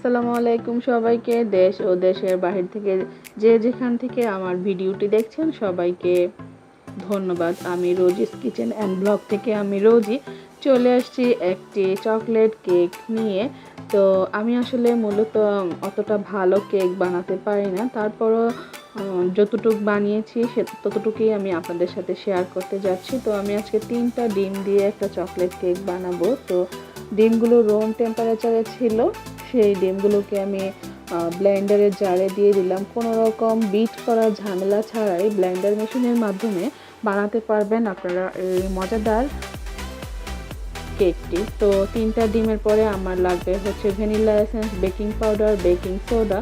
আসসালামু আলাইকুম সবাইকে, দেশ ও দেশের বাহির থেকে যে যেখান থেকে আমার ভিডিওটি দেখছেন সবাইকে ধন্যবাদ। আমি রোজিস কিচেন অ্যান্ড ব্লগ থেকে আমি রোজি চলে আসছি একটি চকলেট কেক নিয়ে। তো আমি আসলে মূলত অতটা ভালো কেক বানাতে পারি না। তারপরও যতটুক বানিয়েছি সে, ততটুকুই আমি আপনাদের সাথে শেয়ার করতে যাচ্ছি। তো আমি আজকে তিনটা ডিম দিয়ে একটা চকলেট কেক বানাবো। তো ডিমগুলো রুম টেম্পারেচারে ছিল, সেই ডিমগুলোকে আমি ব্লেন্ডারের জারে দিয়ে দিলাম। কোনো রকম বিট করা ঝামেলা ছাড়াই ব্লেন্ডার মেশিনের মাধ্যমে বানাতে পারবেন আপনারা এই মজাদার কেকটি তো তিনটা ডিমের পরে আমার লাগবে হচ্ছে vanilla essence baking powder baking soda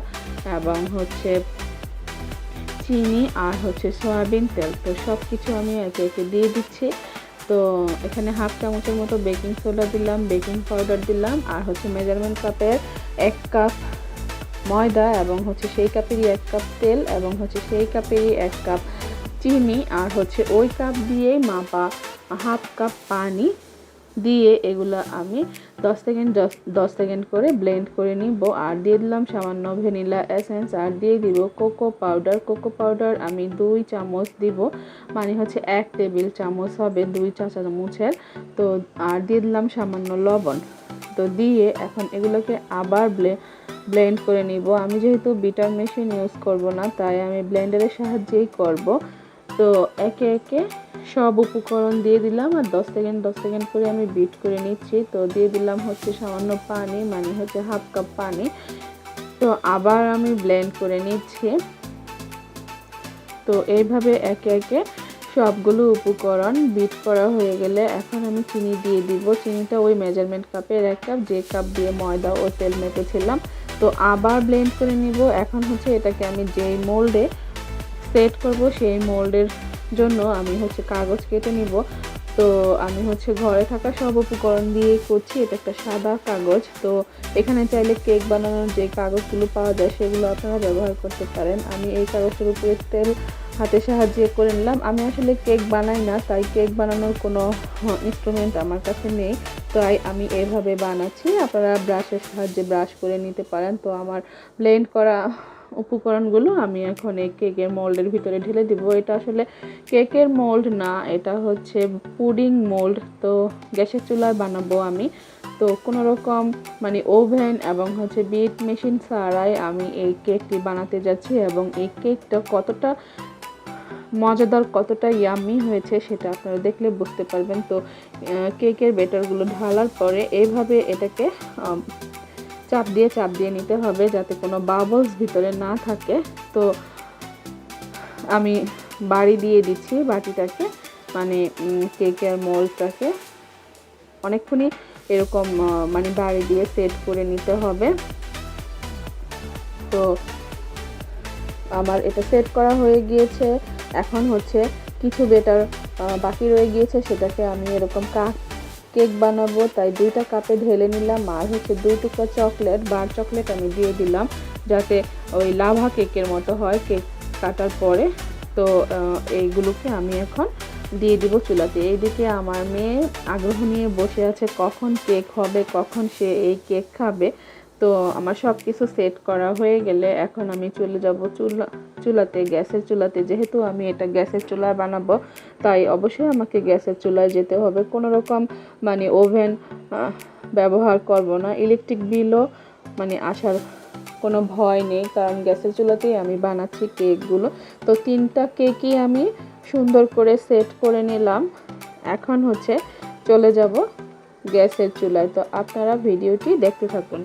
এবং হচ্ছে চিনি আর হচ্ছে সয়াবিন তেল। তো সব কিছু আমি একে একে দিয়ে দিচ্ছি। তো এখানে হাফ চামচের মতো বেকিং সোডা দিলাম, বেকিং পাউডার দিলাম, আর হচ্ছে মেজারমেন্ট কাপের এক কাপ ময়দা এবং হচ্ছে সেই কাপেরই এক কাপ তেল এবং হচ্ছে সেই কাপেরই এক কাপ চিনি, আর হচ্ছে ওই কাপ দিয়ে মাপা হাফ কাপ পানি দিয়ে এগুলো আমি দশ সেকেন্ড দশ সেকেন্ড করে ব্লেন্ড করে নিব। আর দিয়ে দিলাম সামান্য ভ্যানিলা এসেন্স আর দিয়ে দিব কোকো পাউডার কোকো পাউডার আমি দুই চামচ দিব। মানে হচ্ছে এক টেবিল চামচ হবে দুই চা চামচের। তো, আর দিয়ে দিলাম সামান্য লবণ। তো দিয়ে এখন এগুলোকে আবার ব্লে ব্লেন্ড করে নিব। আমি যেহেতু বিটার মেশিন ইউজ করব না, তাই আমি ব্লেন্ডারের সাহায্যেই করব। তো একে একে সব উপকরণ দিয়ে দিলাম আর দশ সেকেন্ড দশ সেকেন্ড করে আমি বিট করে নিচ্ছি। তো দিয়ে দিলাম হচ্ছে সামান্য পানি মানে হচ্ছে হাফ কাপ পানি। তো আবার আমি ব্লেন্ড করে নিচ্ছি। তো এইভাবে একে একে সবগুলো উপকরণ বিট করা হয়ে গেলে এখন আমি চিনি দিয়ে দিব। চিনিটা ওই মেজারমেন্ট কাপের এক কাপ যে কাপ দিয়ে ময়দা ও তেল মেপেছিলাম তো আবার ব্লেন্ড করে নিব। এখন হচ্ছে এটাকে আমি যেই মোল্ডে সেট করব, সেই মোল্ডের জন্য আমি হচ্ছে কাগজ কেটে নিব। তো আমি হচ্ছে ঘরে থাকা সব উপকরণ দিয়ে করছি, এটা একটা সাদা কাগজ। তো এখানে চাইলে কেক বানানোর যে কাগজগুলো পাওয়া যায় সেগুলো আপনারা ব্যবহার করতে পারেন। আমি এই কাগজের উপরে তেল হাতে সাহায্যে করে নিলাম। আমি আসলে কেক বানাই না, তাই কেক বানানোর কোনো ইনস্ট্রুমেন্ট আমার কাছে নেই। তাই আমি এভাবে বানাচ্ছি। আপনারা ব্রাশের সাহায্যে ব্রাশ করে নিতে পারেন। তো আমার ব্লেন্ড করা উপকরণগুলো আমি এখন এই কেকের মোল্ডের ভিতরে ঢেলে দিব। এটা আসলে কেকের মোল্ড না, এটা হচ্ছে পুডিং মোল্ড। তো গ্যাসের চুলায় বানাবো আমি। তো কোনো রকম মানে ওভেন এবং হচ্ছে বিট মেশিন ছাড়াই আমি এই কেকটি বানাতে যাচ্ছি এবং এই কেকটা কতটা মজাদার, কতটা ইয়ামি হয়েছে সেটা আপনারা দেখলে বুঝতে পারবেন। তো কেকের বেটারগুলো ঢালার পরে এইভাবে এটাকে চাপ দিয়ে চাপ দিয়ে নিতে হবে যাতে কোনো বাবলস ভিতরে না থাকে। তো আমি বাড়ি দিয়ে দিচ্ছি বাটিটাকে মানে কেকের মোলটাকে অনেকক্ষণই এরকম মানে বাড়ি দিয়ে সেট করে নিতে হবে। তো আমার এটা সেট করা হয়ে গিয়েছে। এখন হচ্ছে কিছু বেটার বাকি রয়ে গিয়েছে, সেটাকে আমি এরকম কাপ কেক বানাবো, তাই দুইটা কাপে ঢেলে নিলাম আর হচ্ছে দুই টুকরা চকলেট, বার চকলেট আমি দিয়ে দিলাম যাতে ওই লাভা কেকের মতো হয় কেক কাটার পরে। তো এইগুলোকে আমি এখন দিয়ে দিব চুলাতে। এইদিকে আমার মেয়ে আগ্রহ নিয়ে বসে আছে কখন কেক হবে, কখন সে এই কেক খাবে। তো আমার সব কিছু সেট করা হয়ে গেলে এখন আমি চলে যাব চুলা, চুলাতে, গ্যাসের চুলাতে। যেহেতু আমি এটা গ্যাসের চুলায় বানাবো, তাই অবশ্যই আমাকে গ্যাসের চুলায় যেতে হবে। কোনো রকম মানে ওভেন ব্যবহার করব না। ইলেকট্রিক বিলও মানে আসার কোনো ভয় নেই, কারণ গ্যাসের চুলাতেই আমি বানাচ্ছি কেকগুলো। তো তিনটা কেকই আমি সুন্দর করে সেট করে নিলাম। এখন হচ্ছে চলে যাব গ্যাসের চুলায়। তো আপনারা ভিডিওটি দেখতে থাকুন।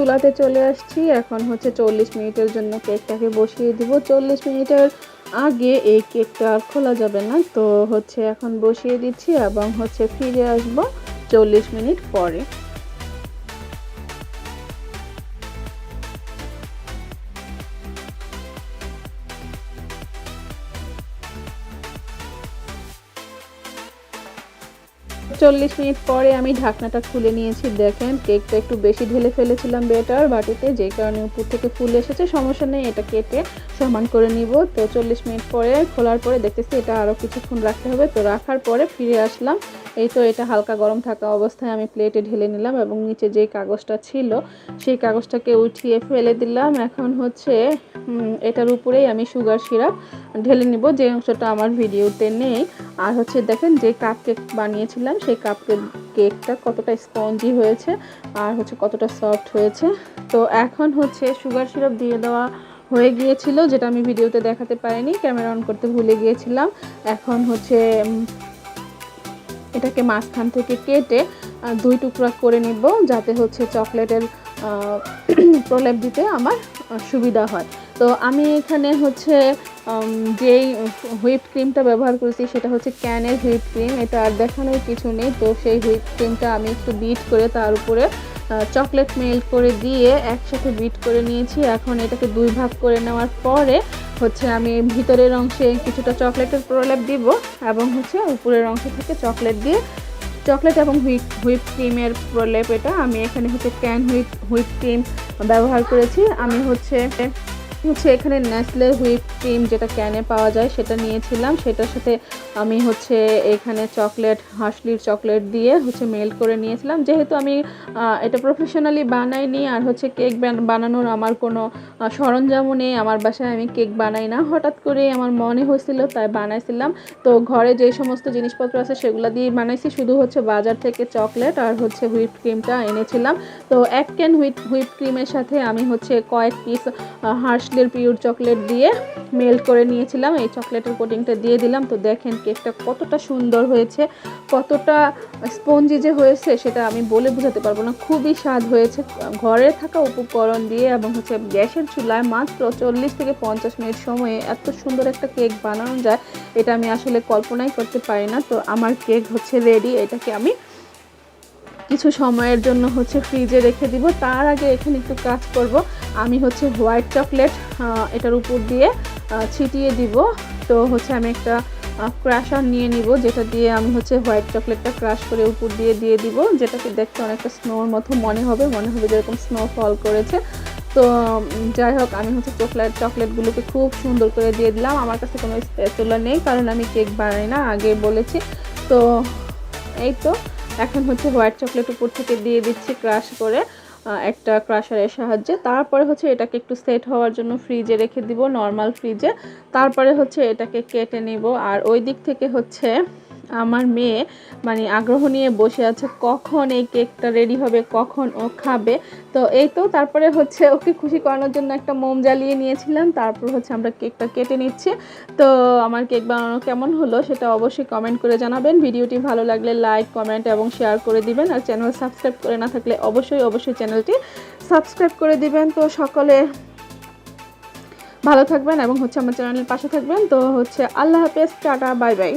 চুলাতে চলে আসছি। এখন হচ্ছে চল্লিশ মিনিটের জন্য কেকটাকে বসিয়ে দিব। চল্লিশ মিনিটের আগে এই কেকটা আর খোলা যাবে না। তো হচ্ছে এখন বসিয়ে দিচ্ছি এবং হচ্ছে ফিরে আসব চল্লিশ মিনিট পরে। চল্লিশ মিনিট পরে আমি ঢাকনাটা খুলে নিয়েছি, দেখেন। কেকটা একটু বেশি ঢেলে ফেলেছিলাম বেটার বাটিতে যেই কারণে উপর থেকে ফুল এসেছে, সমস্যা নেই, এটা কেটে সমান করে নিব। তো চল্লিশ মিনিট পরে খোলার পরে দেখতেছি এটা আরও কিছুক্ষণ রাখতে হবে। তো রাখার পরে ফিরে আসলাম। এই তো এটা হালকা গরম থাকা অবস্থায় আমি প্লেটে ঢেলে নিলাম এবং নিচে যে কাগজটা ছিল, সেই কাগজটাকে উঠিয়ে ফেলে দিলাম। এখন হচ্ছে এটার উপরেই আমি সুগার সিরাপ ঢেলে নিব, যে অংশটা আমার ভিডিওতে নেই। আর হচ্ছে দেখেন যে কাপ কেক বানিয়েছিলাম, সেই কাপ কেকটা কতটা স্পঞ্জি হয়েছে আর হচ্ছে কতটা সফট হয়েছে। তো এখন হচ্ছে সুগার সিরাপ দিয়ে দেওয়া হয়ে গিয়েছিল, যেটা আমি ভিডিওতে দেখাতে পারিনি ক্যামেরা অন করতে ভুলে গিয়েছিলাম। এখন হচ্ছে এটাকে মাঝখান থেকে কেটে দুই টুকরা করে নিব, যাতে হচ্ছে চকলেটের প্রলেপ দিতে আমার সুবিধা হয়। তো আমি এখানে হচ্ছে যেই হুইপ ক্রিমটা ব্যবহার করেছি সেটা হচ্ছে ক্যানের হুইপ ক্রিম। এটা আর দেখানোর কিছু নেই। তো সেই হুইপ ক্রিমটা আমি একটু বিট করে তার উপরে চকলেট মেল্ট করে দিয়ে একসাথে বিট করে নিয়েছি। এখন এটাকে দুই ভাগ করে নেওয়ার পরে হচ্ছে আমি ভিতরের অংশে কিছুটা চকলেটের প্রলেপ দিব এবং হচ্ছে উপরের অংশ থেকে চকলেট দিয়ে, চকলেট এবং হুইপ হুইপ ক্রিমের প্রলেপ এটা আমি এখানে হচ্ছে ক্যান হুইপ হুইপ ক্রিম ব্যবহার করেছি। আমি হচ্ছে হচ্ছে এখানে নেসলে হুইপ ক্রিম যেটা ক্যানে পাওয়া যায়, সেটা নিয়েছিলাম। সেটার সাথে আমি হচ্ছে এখানে চকলেট হাসলির চকলেট দিয়ে হচ্ছে মেল্ট করে নিয়েছিলাম। যেহেতু আমি এটা প্রফেশনালি বানাইনি আর হচ্ছে কেক বানানোর আমার কোনো সরঞ্জামও নেই। আমার বাসায় আমি কেক বানাই না। হঠাৎ করে আমার মনে হয়েছিল তাই বানাইছিলাম। তো ঘরে যে সমস্ত জিনিসপত্র আছে, সেগুলো দিয়ে বানাইছি। শুধু হচ্ছে বাজার থেকে চকলেট আর হচ্ছে হুইপ ক্রিমটা এনেছিলাম। তো এক ক্যান হুইপ হুইপ ক্রিমের সাথে আমি হচ্ছে কয়েক পিস হার্সলের পিওর চকলেট দিয়ে মেল্ট করে নিয়েছিলাম। এই চকলেটের কোটিংটা দিয়ে দিলাম। তো দেখেন কেকটা কতটা সুন্দর হয়েছে, কতটা স্পঞ্জি যে হয়েছে, সেটা আমি বলে বোঝাতে পারব না। খুবই স্বাদ হয়েছে। ঘরে থাকা উপকরণ দিয়ে এবং হচ্ছে গ্যাসের চুলায় মাত্র চল্লিশ থেকে পঞ্চাশ মিনিট সময়ে এত সুন্দর একটা কেক বানানো যায়, এটা আমি আসলে কল্পনাই করতে পারি না। তো আমার কেক হচ্ছে রেডি এটাকে আমি কিছু সময়ের জন্য হচ্ছে ফ্রিজে রেখে দিব। তার আগে এখানে একটু কাজ করব। আমি হচ্ছে হোয়াইট চকলেট এটার উপর দিয়ে ছিটিয়ে দিব। তো হচ্ছে আমি একটা ক্রাশার নিয়ে নিব, যেটা দিয়ে আমি হচ্ছে হোয়াইট চকলেটটা ক্রাশ করে উপর দিয়ে দিয়ে দিব যেটাকে দেখতে অনেকটা স্নোর মতো মনে হবে মনে হবে যেরকম স্নো ফল করেছে। তো যাই হোক, আমি হচ্ছে চকলেট, চকলেটগুলোকে খুব সুন্দর করে দিয়ে দিলাম। আমার কাছে কোনো স্পেচুলা নেই, কারণ আমি কেক বানাই না, আগে বলেছি। তো, এই তো, এখন হচ্ছে হোয়াইট চকলেট উপর থেকে দিয়ে দিচ্ছি ক্রাশ করে। একটা ক্রাশারের সাহায্যে। তারপরে হচ্ছে এটাকে একটু সেট হওয়ার জন্য ফ্রিজে রেখে দিব, নর্মাল ফ্রিজে। তারপরে হচ্ছে এটাকে কেটে নিব। আর ওই দিক থেকে হচ্ছে আমার মেয়ে মানে আগ্রহ নিয়ে বসে আছে কখন এই কেকটা রেডি হবে, কখন ও খাবে। তো এই তো তারপরে হচ্ছে ওকে খুশি করানোর জন্য একটা মোম জ্বালিয়ে নিয়েছিলাম, তারপর হচ্ছে আমরা কেকটা কেটে নিচ্ছি। তো আমার কেক বানানো কেমন হলো সেটা অবশ্যই কমেন্ট করে জানাবেন। ভিডিওটি ভালো লাগলে লাইক কমেন্ট এবং শেয়ার করে দিবেন। আর চ্যানেল সাবস্ক্রাইব করে না থাকলে অবশ্যই অবশ্যই চ্যানেলটি সাবস্ক্রাইব করে দিবেন। তো সকলে ভালো থাকবেন এবং হচ্ছে আমার চ্যানেলের পাশে থাকবেন। তো হচ্ছে আল্লাহ হাফেজ, টাটা বাই বাই